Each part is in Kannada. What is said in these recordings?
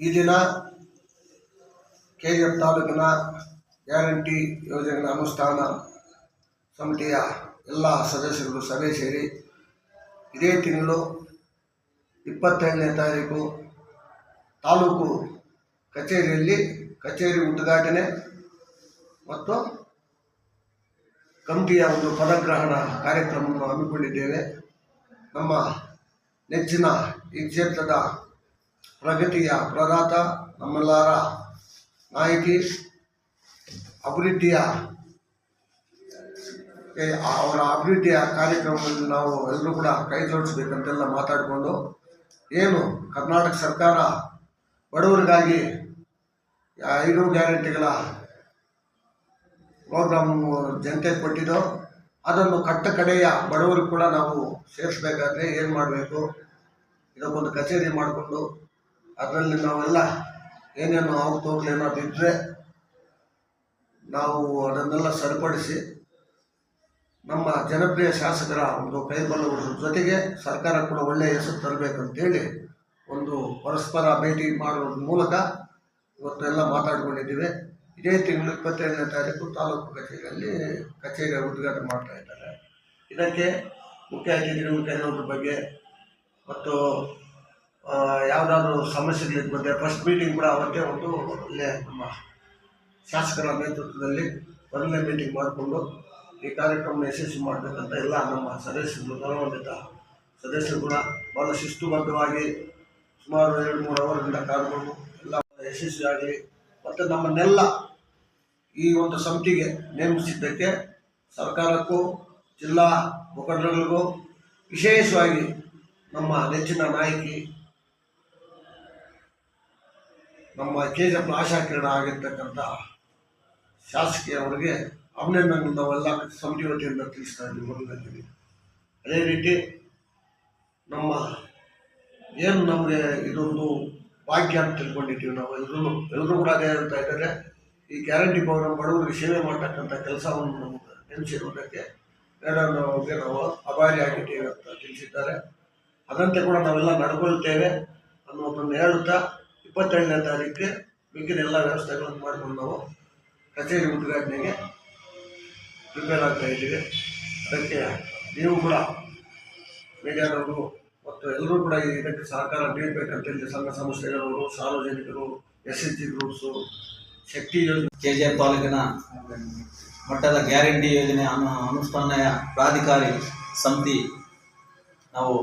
ಈ ದಿನ ಕೆ ಜಿ ಎಫ್ ತಾಲೂಕಿನ ಗ್ಯಾರಂಟಿ ಯೋಜನೆಗಳ ಅನುಷ್ಠಾನ ಸಮಿತಿಯ ಎಲ್ಲ ಸದಸ್ಯರು ಸಭೆ ಸೇರಿ ಇದೇ ತಿಂಗಳು ಇಪ್ಪತ್ತೈದನೇ ತಾರೀಕು ತಾಲೂಕು ಕಚೇರಿಯಲ್ಲಿ ಕಚೇರಿ ಉದ್ಘಾಟನೆ ಮತ್ತು ಕಮಿಟಿಯ ಒಂದು ಪದಗ್ರಹಣ ಕಾರ್ಯಕ್ರಮವನ್ನು ಹಮ್ಮಿಕೊಂಡಿದ್ದೇವೆ. ನಮ್ಮ ನೆಚ್ಚಿನ ಈ ಕ್ಷೇತ್ರದ ಪ್ರಗತಿಯ ಪ್ರದಾತ ನಮ್ಮೆಲ್ಲರ ನಾಯಕಿ, ಅಭಿವೃದ್ಧಿಯ ಅವರ ಅಭಿವೃದ್ಧಿಯ ಕಾರ್ಯಕ್ರಮದಲ್ಲಿ ನಾವು ಎಲ್ಲರೂ ಕೂಡ ಕೈ ಜೋಡಿಸ್ಬೇಕಂತೆಲ್ಲ ಮಾತಾಡಿಕೊಂಡು, ಏನು ಕರ್ನಾಟಕ ಸರ್ಕಾರ ಬಡವರಿಗಾಗಿ ಐದು ಗ್ಯಾರಂಟಿಗಳ ಪ್ರೋಗ್ರಾಮ್ ಜನತೆ ಕೊಟ್ಟಿದ್ದೋ, ಅದನ್ನು ಕಟ್ಟ ಕಡೆಯ ಬಡವರು ಕೂಡ ನಾವು ಸೇರಿಸ್ಬೇಕಾದ್ರೆ ಏನು ಮಾಡಬೇಕು? ಇದಕ್ಕೊಂದು ಕಚೇರಿ ಮಾಡಿಕೊಂಡು ಅದರಲ್ಲಿ ನಾವೆಲ್ಲ ಏನೇನು ಅವತೋಗ್ಲು ಏನಾದ್ರು ಇದ್ದರೆ ನಾವು ಅದನ್ನೆಲ್ಲ ಸರಿಪಡಿಸಿ ನಮ್ಮ ಜನಪ್ರಿಯ ಶಾಸಕರ ಒಂದು ಕೈಗೊಳ್ಳುವ ಜೊತೆಗೆ ಸರ್ಕಾರ ಕೂಡ ಒಳ್ಳೆಯ ಹೆಸರು ತರಬೇಕಂತೇಳಿ ಒಂದು ಪರಸ್ಪರ ಭೇಟಿ ಮಾಡೋದ್ರ ಮೂಲಕ ಇವತ್ತೆಲ್ಲ ಮಾತಾಡಿಕೊಂಡಿದ್ದೀವಿ. ಇದೇ ತಿಂಗಳು ಇಪ್ಪತ್ತೈದನೇ ತಾರೀಕು ತಾಲೂಕು ಕಚೇರಿಯಲ್ಲಿ ಕಚೇರಿ ಉದ್ಘಾಟನೆ ಮಾಡ್ತಾ ಇದ್ದಾರೆ. ಇದಕ್ಕೆ ಮುಖ್ಯ ಅತಿಥಿಗಳು ಕರೆಯೋದ್ರ ಬಗ್ಗೆ ಮತ್ತು ಯಾವುದಾದ್ರೂ ಸಮಸ್ಯೆಗಳಿದ್ದ ಬಂದರೆ ಫಸ್ಟ್ ಮೀಟಿಂಗ್ ಕೂಡ ಅವತ್ತೇ ಒಂದು ಅಲ್ಲೇ ನಮ್ಮ ಶಾಸಕರ ನೇತೃತ್ವದಲ್ಲಿ ಮೊದಲನೇ ಮೀಟಿಂಗ್ ಮಾಡಿಕೊಂಡು ಈ ಕಾರ್ಯಕ್ರಮ ಯಶಸ್ವಿ ಮಾಡಬೇಕಂತ ಎಲ್ಲ ನಮ್ಮ ಸದಸ್ಯರು, ಗೌರವಾನ್ವಿತ ಸದಸ್ಯರು ಕೂಡ ಭಾಳ ಶಿಸ್ತುಬದ್ಧವಾಗಿ ಸುಮಾರು ಎರಡು ಮೂರು ಅವರ್ಗಳ ಕಾದ್ಕೊಂಡು ಎಲ್ಲ ಯಶಸ್ವಿಯಾಗಲಿ ಮತ್ತು ನಮ್ಮನ್ನೆಲ್ಲ ಈ ಒಂದು ಸಮಿತಿಗೆ ನೇಮಿಸಿದ್ದಕ್ಕೆ ಸರ್ಕಾರಕ್ಕೂ, ಜಿಲ್ಲಾ ಮುಖಂಡರುಗಳಿಗೂ ವಿಶೇಷವಾಗಿ ನಮ್ಮ ನೆಚ್ಚಿನ ನಾಯಕಿ ನಮ್ಮ ಕೆ ಜಿ ಎಫ್ ಆಶಾ ಕಿರಣ ಆಗಿರ್ತಕ್ಕಂಥ ಶಾಸಕಿಯವರಿಗೆ ಅಭಿನಂದನೆ ನಾವೆಲ್ಲ ಸಮಿತಿ ವತಿಯಿಂದ ತಿಳಿಸ್ತಾ ಇದ್ದೀವಿ ಅದೇ ರೀತಿ ನಮ್ಮ ಏನು ನಮಗೆ ಇದೊಂದು ಭಾಗ್ಯ ಅಂತ ತಿಳ್ಕೊಂಡಿದ್ದೀವಿ ನಾವು ಎಲ್ಲರೂ ಎಲ್ಲರೂ ಕೂಡ ಅದೇ ಅಂತ ಇದ್ದಾರೆ. ಈ ಗ್ಯಾರಂಟಿ ಪ್ರೋಗ್ರಾಮ್ ಬಡವರಿಗೆ ಸೇವೆ ಮಾಡ್ತಕ್ಕಂಥ ಕೆಲಸವನ್ನು ನಮಗೆ ನೆನೆಸಿರುವುದಕ್ಕೆ ಮೇಡಮ್ನವ್ರಿಗೆ ನಾವು ಅಭಾರಿಯಾಗಿದ್ದೇವೆ ಅಂತ ತಿಳಿಸಿದ್ದಾರೆ. ಅದಂತೆ ಕೂಡ ನಾವೆಲ್ಲ ನಡ್ಕೊಳ್ತೇವೆ ಅನ್ನೋದನ್ನು ಹೇಳುತ್ತಾ ಇಪ್ಪತ್ತೆರಡನೇ ತಾರೀಕಿಗೆ ಮಿಕ್ಕಿದ ಎಲ್ಲ ವ್ಯವಸ್ಥೆಗಳನ್ನು ಮಾಡಿಕೊಂಡು ನಾವು ಕಚೇರಿ ಉದ್ಘಾಟನೆಗೆ ಪ್ರಿಪೇರ್ ಆಗ್ತಾ ಇದ್ದೀವಿ. ಅದಕ್ಕೆ ನೀವು ಕೂಡ ಮೀಡಿಯಾದವರು ಮತ್ತು ಎಲ್ಲರೂ ಕೂಡ ಇದಕ್ಕೆ ಸಹಕಾರ ನೀಡಬೇಕಂತೇಳಿ ಸಂಘ ಸಂಸ್ಥೆಗಳವರು, ಸಾರ್ವಜನಿಕರು S S G groups Shakti ಯೋಜನೆ ಜೆ ತಾಲೂಕಿನ ಮಟ್ಟದ ಗ್ಯಾರಂಟಿ ಯೋಜನೆ ಅನು ಅನುಷ್ಠಾನ ಪ್ರಾಧಿಕಾರಿ ಸಮಿತಿ ನಾವು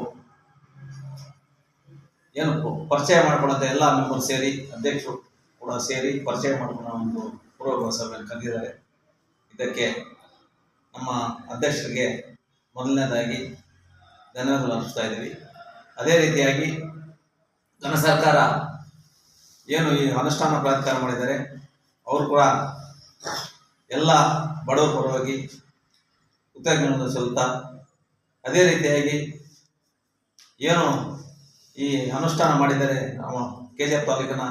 ಏನು ಪರಿಚಯ ಮಾಡ್ಕೊಳ್ಳೋಂಥ ಎಲ್ಲ ಮೆಂಬರ್ ಸೇರಿ, ಅಧ್ಯಕ್ಷರು ಕೂಡ ಸೇರಿ ಪರಿಚಯ ಮಾಡ್ಕೊಳ್ಳೋ ಒಂದು ಪೂರ್ವ ಸಭೆಯನ್ನು ಕರೆದಿದ್ದಾರೆ. ಇದಕ್ಕೆ ನಮ್ಮ ಅಧ್ಯಕ್ಷರಿಗೆ ಮೊದಲನೇದಾಗಿ ಧನ್ಯವಾದಗಳು ಅರ್ಪಿಸ್ತಾ ಇದ್ದೀವಿ. ಅದೇ ರೀತಿಯಾಗಿ ನನ್ನ ಸರ್ಕಾರ ಏನು ಈ ಅನುಷ್ಠಾನ ಪ್ರಾಧಿಕಾರ ಮಾಡಿದ್ದಾರೆ, ಅವರು ಕೂಡ ಎಲ್ಲ ಬಡವರ ಪರವಾಗಿ ಕೃತಜ್ಞತೆ ಸಲ್ಲುತ್ತಾ ಅದೇ ರೀತಿಯಾಗಿ ಏನು ಈ ಅನುಷ್ಠಾನ ಮಾಡಿದರೆ ನಮ್ಮ ಕೆ ಜಿ ಎಫ್ ತಾಲೂಕಿನ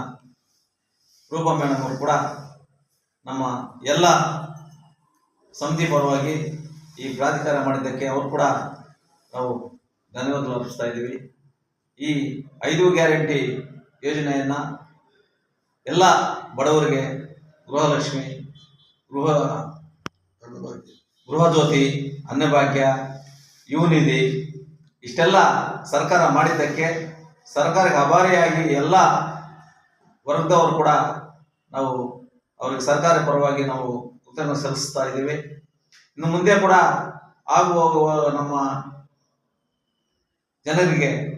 ರೂಪಾ ಮೇಡಮ್ ಅವರು ಕೂಡ ನಮ್ಮ ಎಲ್ಲ ಸಮಿತಿ ಪರವಾಗಿ ಈ ಪ್ರಾಧಿಕಾರ ಮಾಡಿದ್ದಕ್ಕೆ ಅವರು ಕೂಡ ನಾವು ಧನ್ಯವಾದ ಅರ್ಪಿಸ್ತಾ ಇದ್ದೀವಿ. ಈ ಐದು ಗ್ಯಾರಂಟಿ ಯೋಜನೆಯನ್ನು ಎಲ್ಲ ಬಡವರಿಗೆ ಗೃಹಲಕ್ಷ್ಮಿ, ಗೃಹ ಗೃಹಜ್ಯೋತಿ ಅನ್ನಭಾಗ್ಯ ಯುವನಿಧಿ ಇಷ್ಟೆಲ್ಲ ಸರ್ಕಾರ ಮಾಡಿದ್ದಕ್ಕೆ ಸರ್ಕಾರಕ್ಕೆ ಅಭಾರಿಯಾಗಿ ಎಲ್ಲ ವರ್ಗದವರು ಕೂಡ ನಾವು ಅವ್ರಿಗೆ ಸರ್ಕಾರ ಪರವಾಗಿ ನಾವು ಕೃತಜ್ಞ ಸಲ್ಲಿಸ್ತಾ ಇದ್ದೀವಿ. ಇನ್ನು ಮುಂದೆ ಕೂಡ ಆಗುವ ನಮ್ಮ ಜನರಿಗೆ